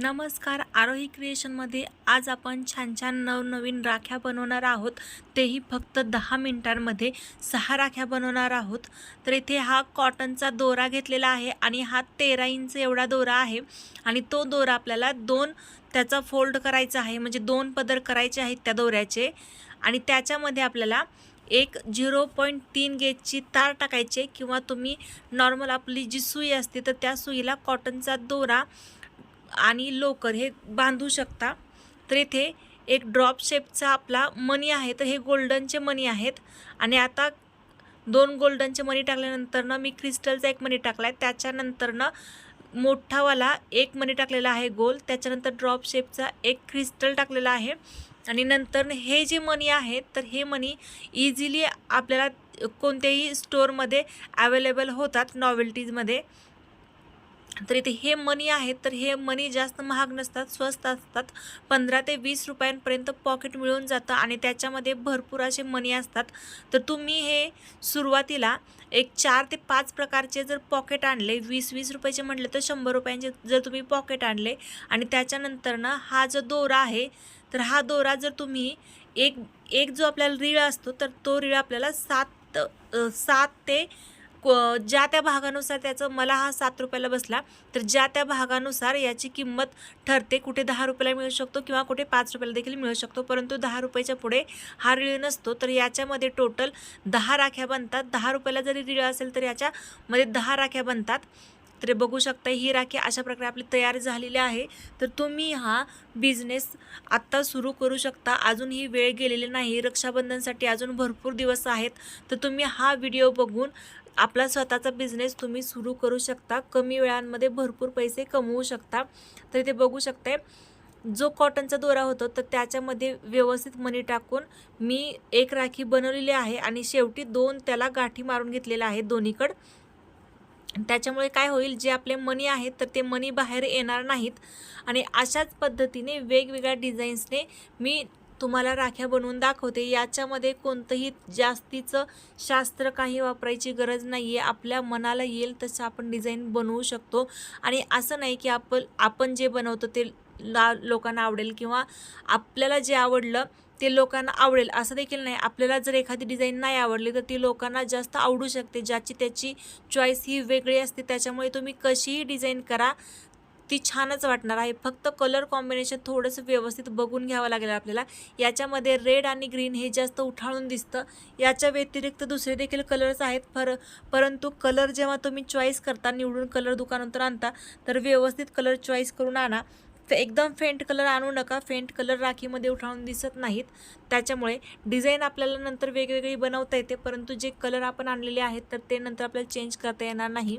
नमस्कार आरोही क्रिएशनमध्ये आज आपण छान छान नवनवीन राख्या बनवणार आहोत. तेही फक्त दहा मिनिटांमध्ये सहा राख्या बनवणार आहोत. तर इथे हा कॉटनचा दोरा घेतलेला आहे आणि हा तेरा इंच एवढा दोरा आहे आणि तो दोरा आपल्याला दोन त्याचा फोल्ड करायचा आहे म्हणजे दोन पदर करायचे आहेत त्या दोऱ्याचे. आणि त्याच्यामध्ये आपल्याला एक झिरो पॉईंट तीन गेजची तार टाकायची आहे किंवा तुम्ही नॉर्मल आपली जी सुई असते तर त्या सुईला कॉटनचा दोरा आणि लोकर हे बांधू शकता. तर इथे एक ड्रॉप शेपचा आपला मनी आहे. तर हे गोल्डनचे मनी आहेत. आणि आता दोन गोल्डनचे मनी टाकल्यानंतरनं मी क्रिस्टलचा एक मनी टाकला आहे त्याच्यानंतरनं मोठावाला एक मनी टाकलेला आहे गोल. त्याच्यानंतर ड्रॉप शेपचा एक क्रिस्टल टाकलेला आहे. आणि नंतर हे जे मनी आहेत तर हे मनी इझिली आपल्याला कोणत्याही स्टोअरमध्ये अवेलेबल होतात नॉवेल्टीजमध्ये तर इथे हे मनी आहेत तर हे मनी जास्त महाग नसतात स्वस्त असतात. पंधरा ते वीस रुपयांपर्यंत पॉकेट मिळून जातं आणि त्याच्यामध्ये भरपूर असे मनी असतात. तर तुम्ही हे सुरुवातीला एक चार ते पाच प्रकारचे जर पॉकेट आणले वीस वीस रुपयाचे म्हटले तर शंभर रुपयांचे जर तुम्ही पॉकेट आणले आणि त्याच्यानंतरनं हा जो दोरा आहे तर हा दोरा जर तुम्ही एक एक जो आपल्याला रीळ असतो तर तो रीळ आपल्याला सात सात ते ज्या त्या भागानुसार त्याचं मला हा सात रुपयाला बसला तर ज्या त्या भागानुसार याची किंमत ठरते कुठे दहा रुपयाला मिळू शकतो किंवा कुठे पाच रुपयाला देखील मिळू शकतो. परंतु दहा रुपयाच्या पुढे हा रिळ नसतो तर याच्यामध्ये टोटल दहा राख्या बनतात. दहा रुपयाला जरी रिळ असेल तर याच्यामध्ये दहा राख्या बनतात. तर बघू शकता ही राखी अशा प्रकारे आपली तयार झालेली आहे. तर तुम्ही हा बिझनेस आत्ता सुरू करू शकता. अजून ही वेळ गेलेली नाही. रक्षाबंधनसाठी अजून भरपूर दिवस आहेत. तर तुम्ही हा व्हिडिओ बघून आपला स्वतःचा बिझनेस तुम्ही सुरू करू शकता. कमी वेळांमध्ये भरपूर पैसे कमवू शकता. तर इथे बघू शकते जो कॉटनचा दोरा होतो तर त्याच्यामध्ये व्यवस्थित मनी टाकून मी एक राखी बनवलेली आहे आणि शेवटी दोन त्याला गाठी मारून घेतलेल्या आहेत दोन्हीकडं. त्याच्यामुळे काय होईल जे आपले मनी आहेत तर ते मनी बाहेर येणार नाहीत. आणि अशाच पद्धतीने वेगवेगळ्या डिझाईन्सने मी तुम्हाला राख्या बनवून दाखवते. याच्यामध्ये कोणतंही जास्तीचं शास्त्र काही वापरायची गरज नाही आहे आपल्या मनाला येईल तसं आपण डिझाईन बनवू शकतो. आणि असं नाही की आपण आपण जे बनवतो ते ला लोकांना आवडेल किंवा आपल्याला जे आवडलं ते लोकांना आवडेल. असं देखील नाही. आपल्याला जर एखादी डिझाईन नाही आवडली तर ती लोकांना जास्त आवडू शकते. ज्याची त्याची चॉईस ही वेगळी असते. त्याच्यामुळे तुम्ही कशीही डिझाईन करा. ती छानच वाटणार आहे. फक्त कलर कॉम्बिनेशन थोडंसं व्यवस्थित बघून घ्यावं लागेल आपल्याला. याच्यामध्ये रेड आणि ग्रीन हे जास्त उठाळून दिसतं. याच्या व्यतिरिक्त दुसरे देखील कलर्स आहेत. फर परंतु कलर जेव्हा तुम्ही चॉईस करता निवडून कलर दुकानातून आणता तर व्यवस्थित कलर चॉईस करून आणा. तर एकदम फेंट कलर आणू नका. फेंट कलर राखीमध्ये उठाळून दिसत नाहीत. त्याच्यामुळे डिझाईन आपल्याला नंतर वेगवेगळी बनवता येते. परंतु जे कलर आपण आणलेले आहेत तर ते नंतर आपल्याला चेंज करता येणार नाही.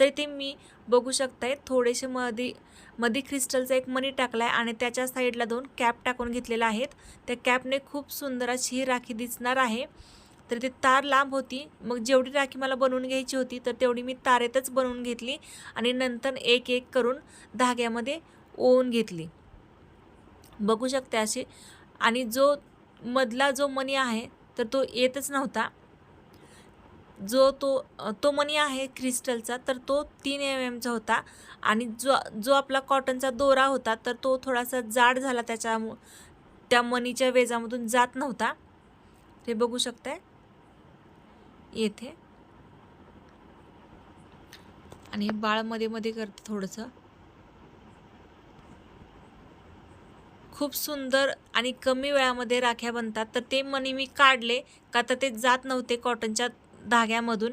तर ते मी बघू शकताय. थोडेसे मधी मधी क्रिस्टलचा एक मनी टाकला आहे आणि त्याच्या साईडला दोन कॅप टाकून घेतलेल्या आहेत. त्या कॅपने खूप सुंदर अशी ही राखी दिसणार आहे. तर ती तार लांब होती. मग जेवढी राखी मला बनवून घ्यायची होती तर तेवढी मी तारेतच बनवून घेतली आणि नंतर एक एक करून धाग्यामध्ये ओवून घेतली. बघू शकते अशी. आणि जो मधला जो मनी आहे तर तो येतच नव्हता. जो तो तो मनी आहे क्रिस्टलचा तर तो तीन एम एमचा होता. आणि जो जो आपला कॉटनचा दोरा होता तर तो थोडासा जाड झाला त्याच्या त्या मनीच्या वेजामधून जात नव्हता. हे बघू शकताय? येथे. आणि हे बाळमध्ये मध्ये करते थोडंसं. खूप सुंदर आणि कमी वेळामध्ये राख्या बनतात. तर ते मनी मी काढले का तर ते जात नव्हते कॉटनच्या धाग्यामधून.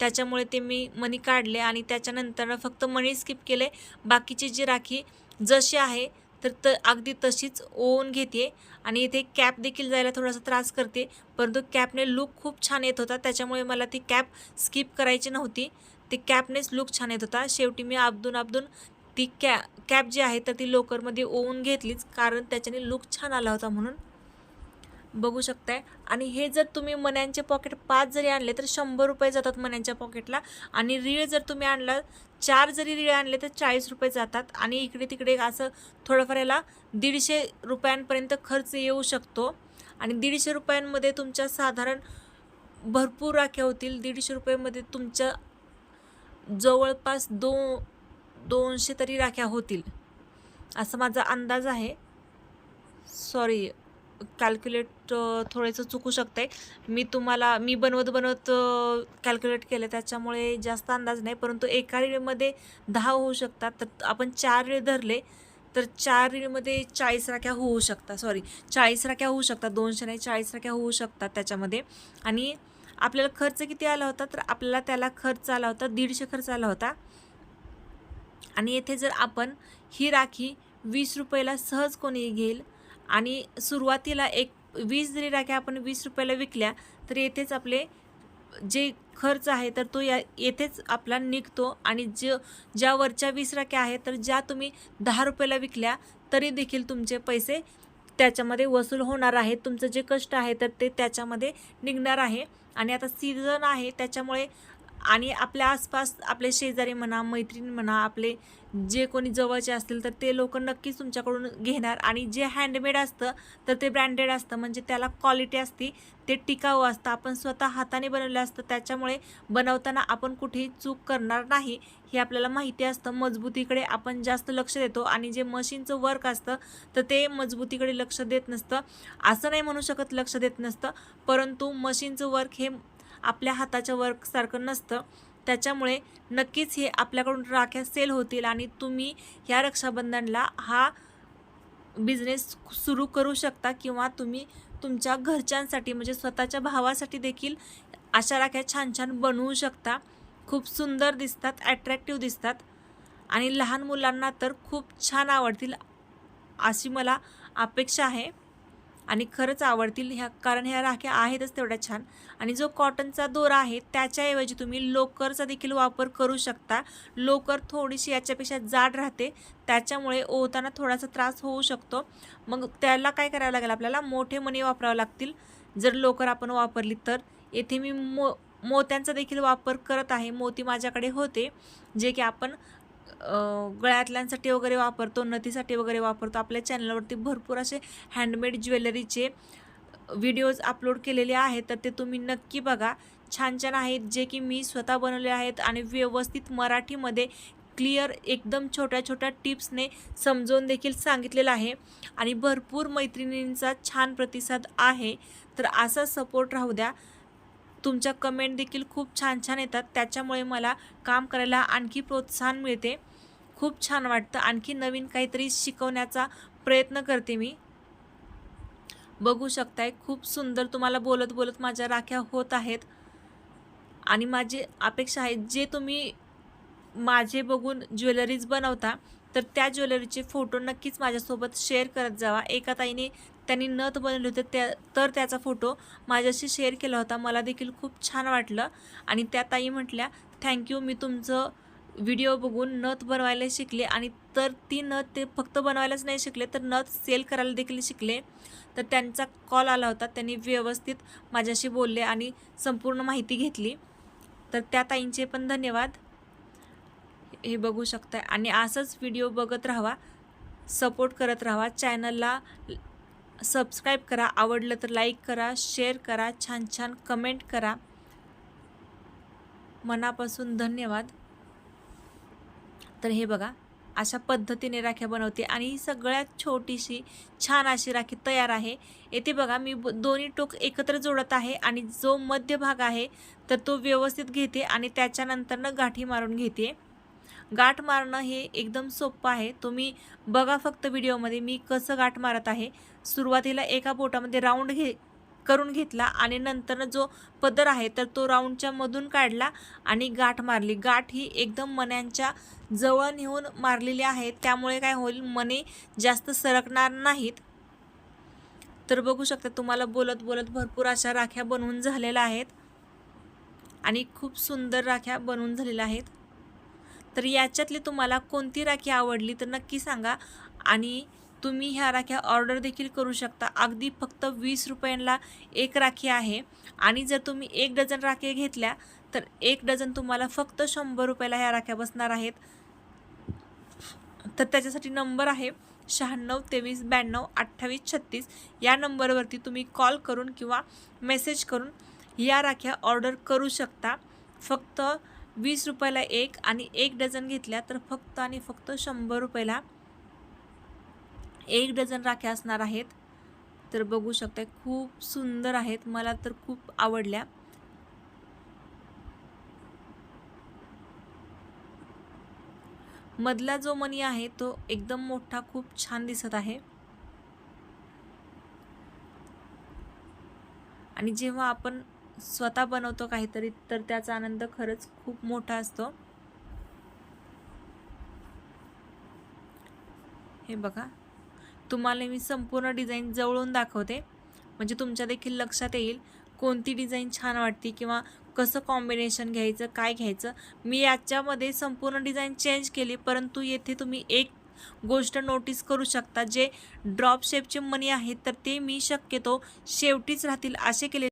त्याच्यामुळे ते मी मनी काढले आणि त्याच्यानंतर फक्त मनी स्किप केले. बाकीची जी राखी जशी आहे तर त अगदी तशीच ओवून घेते आणि इथे कॅप देखील जायला थोडासा त्रास करते. परंतु कॅपने लुक खूप छान येत होता त्याच्यामुळे मला ती कॅप स्किप करायची नव्हती. ते कॅपनेच लुक छान येत होता. शेवटी मी आपदून आपदून ती कॅ कॅप जी आहे तर ती लोकरमध्ये ओवून घेतलीच कारण त्याच्याने लुक छान आला होता म्हणून. बघू शकताय. आणि हे जर तुम्ही मण्यांचे पॉकेट पाच जरी आणले तर शंभर रुपये जातात मण्यांच्या पॉकेटला आणि रीळ जर तुम्ही आणला चार जरी रीळ आणले तर चाळीस रुपये जातात. आणि इकडे तिकडे असं थोडंफार याला दीडशे रुपयांपर्यंत खर्च येऊ शकतो. आणि दीडशे रुपयांमध्ये तुमच्या साधारण भरपूर राख्या होतील. दीडशे रुपयामध्ये तुमच्या जवळपास दो दोनशे तरी राख्या होतील. असं माझा अंदाज आहे. सॉरी कॅल्क्युलेट थोडंसं चुकू शकते मी तुम्हाला मी बनवत बनवत कॅल्क्युलेट केलं त्याच्यामुळे जास्त अंदाज नाही. परंतु एका रीळमध्ये दहा होऊ शकतात. तर आपण चार रीळ धरले तर चार रीळमध्ये चाळीस राख्या होऊ शकतात. सॉरी चाळीस राख्या होऊ शकतात. दोनशे नाही चाळीस राख्या होऊ शकतात त्याच्यामध्ये. आणि आपल्याला खर्च किती आला होता? तर आपल्याला त्याला खर्च आला होता दीडशे खर्च आला होता. आणि येथे जर आपण ही राखी वीस रुपयाला सहज कोणी घेईल आणि सुरुवातीला एक वीस जरी राख्या आपण वीस रुपयाला विकल्या तर येथेच आपले जे खर्च आहे तर तो या येथेच आपला निघतो. आणि ज ज्या वरच्या वीस राख्या आहेत तर ज्या तुम्ही दहा रुपयाला विकल्या तरी देखील तुमचे पैसे त्याच्यामध्ये वसूल होणार आहेत. तुमचं जे कष्ट आहे तर ते त्याच्यामध्ये निघणार आहे. आणि आता सीझन आहे त्याच्यामुळे आणि आपल्या आसपास आपले शेजारी म्हणा मैत्रीण म्हणा आपले जे कोणी जवळचे असतील तर ते लोक नक्कीच तुमच्याकडून घेणार. आणि जे हँडमेड असतं तर ते ब्रँडेड असतं. म्हणजे त्याला क्वालिटी असते ते टिकाऊ असतं. आपण स्वतः हाताने बनवलं असतं त्याच्यामुळे बनवताना आपण कुठेही चूक करणार नाही. हे आपल्याला माहिती असतं. मजबूतीकडे आपण जास्त लक्ष देतो आणि जे मशीनचं वर्क असतं तर ते मजबूतीकडे लक्ष देत नसतं. असं नाही म्हणू शकत लक्ष देत नसतं. परंतु मशीनचं वर्क हे आपल्या हाताच्या वर्कसारखं नसतं. त्याच्यामुळे नक्कीच हे आपल्याकडून राख्या सेल होतील आणि तुम्ही ह्या रक्षाबंधनला हा बिझनेस सुरू करू शकता किंवा तुम्ही तुमच्या घरच्यांसाठी म्हणजे स्वतःच्या भावासाठी देखील अशा राख्या छान छान बनवू शकता. खूप सुंदर दिसतात ॲट्रॅक्टिव्ह दिसतात आणि लहान मुलांना तर खूप छान आवडतील अशी मला अपेक्षा आहे. आणि खरंच आवडतील ह्या कारण ह्या राख्या आहेतच तेवढ्या छान. आणि जो कॉटनचा दोरा आहे त्याच्याऐवजी तुम्ही लोकरचा देखील वापर करू शकता. लोकर थोडीशी याच्यापेक्षा जाड राहते त्याच्यामुळे ओवताना थोडासा त्रास होऊ शकतो. मग त्याला काय करावं लागेल आपल्याला? मोठे मणी वापरावं लागतील. जर लोकर आपण वापरली तर. येथे मी मो मोत्यांचा देखील वापर करत आहे. मोती माझ्याकडे होते जे की आपण गळ्यातल्यांसाठी वगैरे वापरतो नथीसाठी वगैरे वापरतो. आपल्या चॅनलवरती भरपूर असे हँडमेड ज्वेलरीचे व्हिडिओज अपलोड केलेले आहेत. तर ते तुम्ही नक्की बघा. छान छान आहेत जे की मी स्वतः बनवले आहेत आणि व्यवस्थित मराठीमध्ये क्लिअर एकदम छोट्या छोट्या टिप्सने समजवून देखील सांगितलेलं आहे. आणि भरपूर मैत्रिणींचा छान प्रतिसाद आहे. तर असा सपोर्ट राहू द्या. तुमच्या कमेंट देखील खूप छान छान येतात. त्याच्यामुळे मला काम करायला आणखी प्रोत्साहन मिळते. खूप छान वाटतं. आणखी नवीन काहीतरी शिकवण्याचा प्रयत्न करते मी. बघू शकताय खूप सुंदर तुम्हाला बोलत बोलत माझ्या राख्या होत आहेत. आणि माझी अपेक्षा आहे जे तुम्ही माझे बघून ज्वेलरीज बनवता तर त्या ज्वेलरीचे फोटो नक्कीच माझ्यासोबत शेअर करत जावा. एका ताईने त्यांनी नथ बनवले होते त्या तर त्याचा फोटो माझ्याशी शेअर केला होता. मला देखील खूप छान वाटलं आणि त्या ताई म्हटल्या थँक्यू मी तुमचं व्हिडिओ बघून नथ बनवायला शिकले आणि तर ती नथ ते फक्त बनवायलाच नाही शिकले तर नथ सेल करायला देखील शिकले. तर त्यांचा कॉल आला होता. त्यांनी व्यवस्थित माझ्याशी बोलले आणि संपूर्ण माहिती घेतली. तर त्या ताईंचे पण धन्यवाद. हे बघू शकताय. आणि असंच व्हिडिओ बघत राहा सपोर्ट करत राहा चॅनलला सबस्क्राईब करा. आवडलं तर लाईक करा शेअर करा. छान छान कमेंट करा. मनापासून धन्यवाद. तर हे बघा अशा पद्धतीने राख्या बनवते. आणि ही सगळ्यात छोटीशी छान अशी राखी तयार आहे. येथे बघा मी दोन्ही टोक एकत्र जोडत आहे. आणि जो मध्य भाग आहे तर तो व्यवस्थित घेते. आणि त्याच्यानंतरनं गाठी मारून घेते. गाठ मारणं हे एकदम सोपं आहे. तुम्ही बघा फक्त व्हिडिओमध्ये मी कसं गाठ मारत आहे. सुरुवातीला एका बोटामध्ये राऊंड घे करून घेतला आणि नंतर जो पदर आहे तर तो राऊंडच्या मधून काढला आणि गाठ मारली. गाठ ही एकदम मण्यांच्या जवळ नेऊन मारलेली आहे. त्यामुळे काय होईल मने जास्त सरकणार नाहीत. तर बघू शकता तुम्हाला बोलत बोलत भरपूर अशा राख्या बनवून झालेल्या आहेत. आणि खूप सुंदर राख्या बनवून झालेल्या आहेत. तर याच्यातली तुम्हाला कोणती राखी आवडली तर नक्की सांगा. आणि तुम्ही ह्या राख्या ऑर्डर देखील करू शकता. अगदी फक्त वीस रुपयांना एक राखी आहे. आणि जर तुम्ही एक डझन राख्या घेतल्या तर एक डझन तुम्हाला फक्त शंभर रुपयाला ह्या राख्या बसणार आहेत. तर त्याच्यासाठी नंबर आहे शहाण्णव तेवीस ब्याण्णव अठ्ठावीस छत्तीस. या नंबरवरती तुम्ही कॉल करून किंवा मेसेज करून या राख्या ऑर्डर करू शकता. फक्त वीस रुपयाला एक आणि एक डझन घेतल्या तर फक्त आणि फक्त शंभर रुपयाला एक डझन राख्या असणार आहेत. तर बघू शकता खूप सुंदर आहेत. मला तर खूप आवडल्या. मधला जो मणी आहे तो एकदम मोठा खूप छान दिसत आहे. आणि जेव्हा आपण स्वतः बनवतो काहीतरी तर त्याचा आनंद खरंच खूप मोठा असतो. हे बघा. तुम्हाला मी संपूर्ण डिझाईन जवळून दाखवते. म्हणजे तुमच्या देखील लक्षात येईल कोणती डिझाईन छान वाटते किंवा कसं कॉम्बिनेशन घ्यायचं काय घ्यायचं. मी याच्यामध्ये संपूर्ण डिझाईन चेंज केली परंतु येथे तुम्ही एक गोष्ट नोटीस करू शकता जे ड्रॉप शेपचे मनी आहेत तर ते मी शक्यतो शेवटीच राहतील असे केले